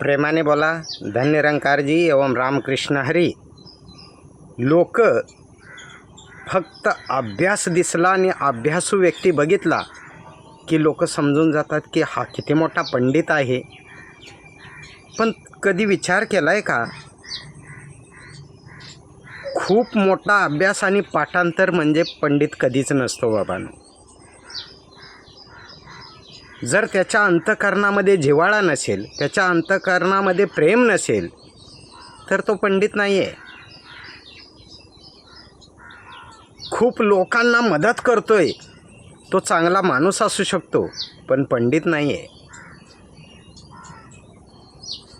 प्रेमाने बोला धन्यरंकारजी एवं रामकृष्ण हरी। लोक फक्त अभ्यास दिसला आणि अभ्यासू व्यक्ती बघितला की लोक समजून जातात की हा किती मोठा पंडित आहे. पण कधी विचार केला आहे का? खूप मोठा अभ्यास आणि पाठांतर म्हणजे पंडित कधीच नसतो बाबांनो. जर त्याच्या अंतकरणामध्ये जिव्हाळा नसेल त्याच्या अंतकरणामध्ये प्रेम नसेल तर तो पंडित नाही आहे खूप लोकांना मदत करतोय. तो चांगला माणूस असू शकतो पण पंडित नाही आहे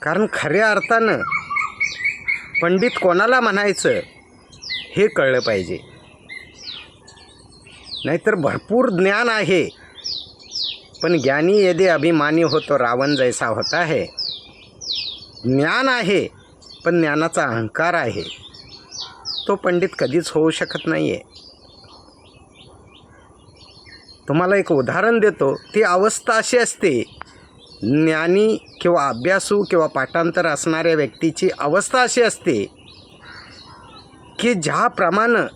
कारण खऱ्या अर्थानं पंडित कोणाला म्हणायचं हे कळलं पाहिजे. नाहीतर भरपूर ज्ञान आहे. पण ज्ञानी यदि अभिमानी होतो रावण जैसा होता है। ज्ञान आहे पण ज्ञानाचा अहंकार आहे। तो पंडित कधीच होऊ शकत नाही आहे तुम्हाला एक उदाहरण देतो ती अवस्था अशी असते ज्ञानी किंवा अभ्यासू किंवा पाठांतर असणाऱ्या व्यक्तीची अवस्था अशी असते की ज्याप्रमाणे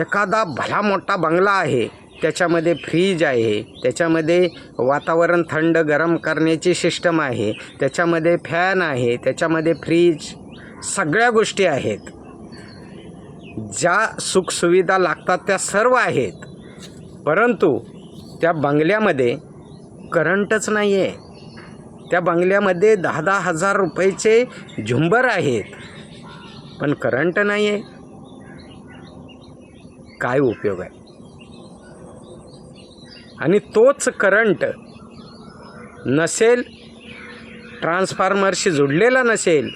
एखादा भला मोठा बंगला आहे त्याच्यामध्ये फ्रीज आहे त्याच्यामध्ये वातावरण थंड गरम करण्याची सिस्टम आहे त्याच्यामध्ये फॅन आहे त्याच्यामध्ये फ्रीज सगळ्या गोष्टी आहेत. ज्या सुखसुविधा लागतात त्या सर्व आहेत. परंतु त्या बंगल्यामध्ये करंटच नाही आहे त्या बंगल्यामध्ये दहा दहा हजार रुपयाचे झुंबर आहेत. पण करंट नाही आहे काय उपयोग आहे? आणि तोच करंट नसेल ट्रान्सफॉर्मरशी जोडलेला नसेल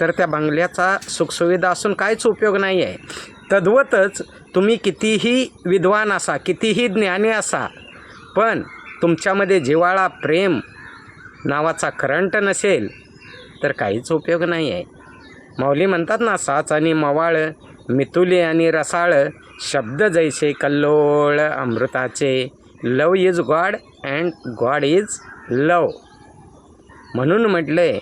तर त्या बंगल्याचा सुखसुविधा असून काहीच उपयोग नाही आहे. तद्वतच तुम्ही कितीही विद्वान असा कितीही ज्ञानी असा पण तुमच्यामध्ये जिव्हाळा प्रेम नावाचा करंट नसेल तर काहीच उपयोग नाही आहे. माऊली म्हणतात ना साच आणि मवाळ मितुले आणि रसाळ शब्द जैसे कल्लोळ अमृताचे. Love is God and God is love. म्हणून म्हटले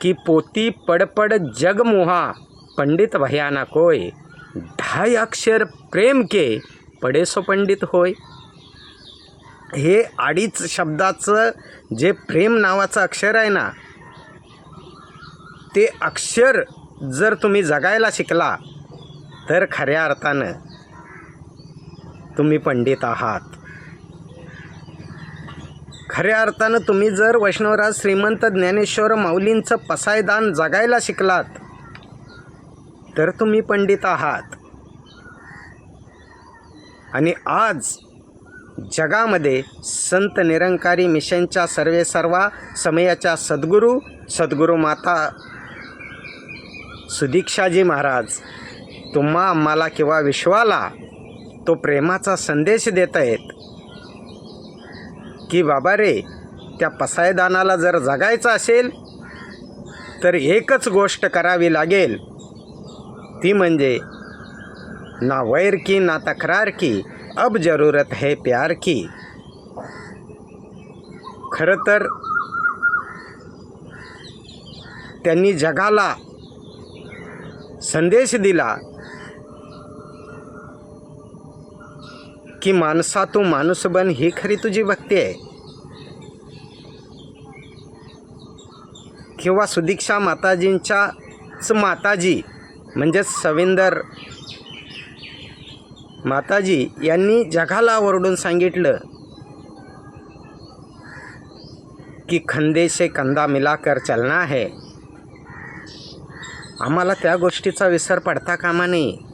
की पोती पडपड जग मोहा पंडित भयाना कोय ढाय अक्षर प्रेम के पडेसो पंडित होय. हे अडीच शब्दाचं जे प्रेम नावाचं अक्षर आहे ना ते अक्षर जर तुम्ही जगायला शिकला तर खऱ्या अर्थानं तुम्ही पंडित आहात. खऱ्या अर्थानं तुम्ही जर वैष्णवराज श्रीमंत ज्ञानेश्वर माऊलींचं पसायदान जगायला शिकलात तर तुम्ही पंडित आहात. आणि आज जगामध्ये संत निरंकारी मिशनच्या सर्वे सर्वा समयाच्या सद्गुरू सद्गुरू माता सुदीक्षाजी महाराज तुम्हा आम्हाला किंवा विश्वाला तो प्रेमाचा संदेश देत आहेत की बाबा रे त्या पसायदानाला जर जगायचं असेल तर एकच गोष्ट करावी लागेल. ती म्हणजे ना वैर की ना तक्रार की अब जरूरत है प्यार की. खरं तर त्यांनी जगाला संदेश दिला की माणसा तू माणूस बन ही खरी तुझी भक्ती आहे. किंवा सुदीक्षा माताजींच्याच माताजी म्हणजेच सविंदर माताजी यांनी जगाला ओरडून सांगितलं की खंदे से कंदा मिलाकर चलना है. आम्हाला त्या गोष्टीचा विसर पडता कामा नये.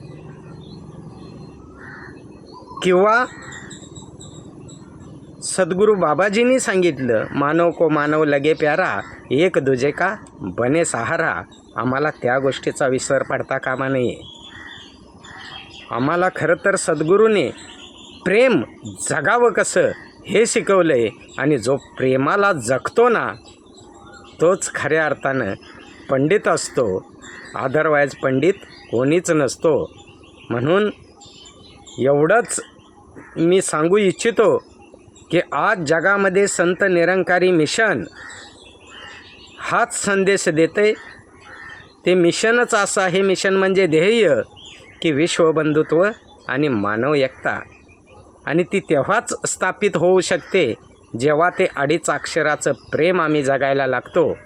किंवा सद्गुरू बाबाजींनी सांगितलं मानव को मानव लगे प्यारा एक दुजे का बने सहारा आम्हाला त्या गोष्टीचा विसर पडता कामा नये. आम्हाला खरं तर सद्गुरूने प्रेम जगावं कसं हे शिकवलं आहे आणि जो प्रेमाला जगतो ना तोच खऱ्या अर्थानं पंडित असतो. अदरवाईज पंडित कोणीच नसतो. म्हणून एवढंच मी सांगू इच्छितो की आज जगामध्ये संत निरंकारी मिशन हाच संदेश देते. ते मिशनच असं आहे. मिशन म्हणजे ध्येय की विश्वबंधुत्व आणि मानव एकता. आणि ती तेव्हाच स्थापित होऊ शकते जेव्हा ते अडीच अक्षराचं प्रेम आम्ही जगायला लागतो.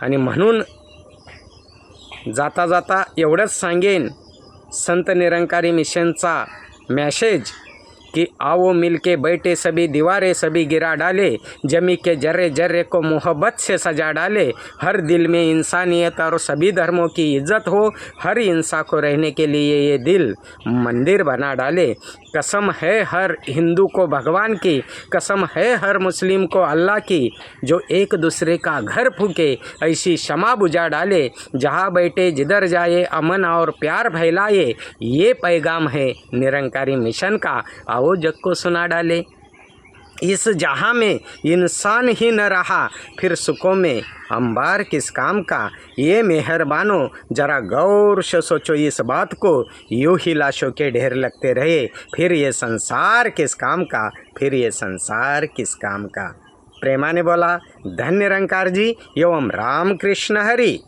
आणि म्हणून जाता जाता एवढंच सांगेन संत निरंकारी मिशनचा मॅसेज कि आओ मिलके बैठे सभी, दीवारें सभी गिरा डाले, जमी के जर्रे जर्रे को मोहब्बत से सजा डाले। हर दिल में इंसानियत और सभी धर्मों की इज़्ज़त हो, हर इंसान को रहने के लिए ये दिल मंदिर बना डाले। कसम है हर हिंदू को भगवान की, कसम है हर मुस्लिम को अल्लाह की, जो एक दूसरे का घर फूके, ऐसी क्षमा बुझा डाले। जहाँ बैठे, जिधर जाए, अमन और प्यार फैलाए, ये पैगाम है निरंकारी मिशन का। आओ जग को सुना डाले। इस जहाँ में इंसान ही न रहा, फिर सुखों में अंबार किस काम का? ये मेहरबानो, जरा गौर से सोचो, इस बात को यूँ ही लाशों के ढेर लगते रहे। फिर ये संसार किस काम का? फिर ये संसार किस काम का? प्रेमा ने बोला, धन्य रंकार जी, एवं राम कृष्ण हरी।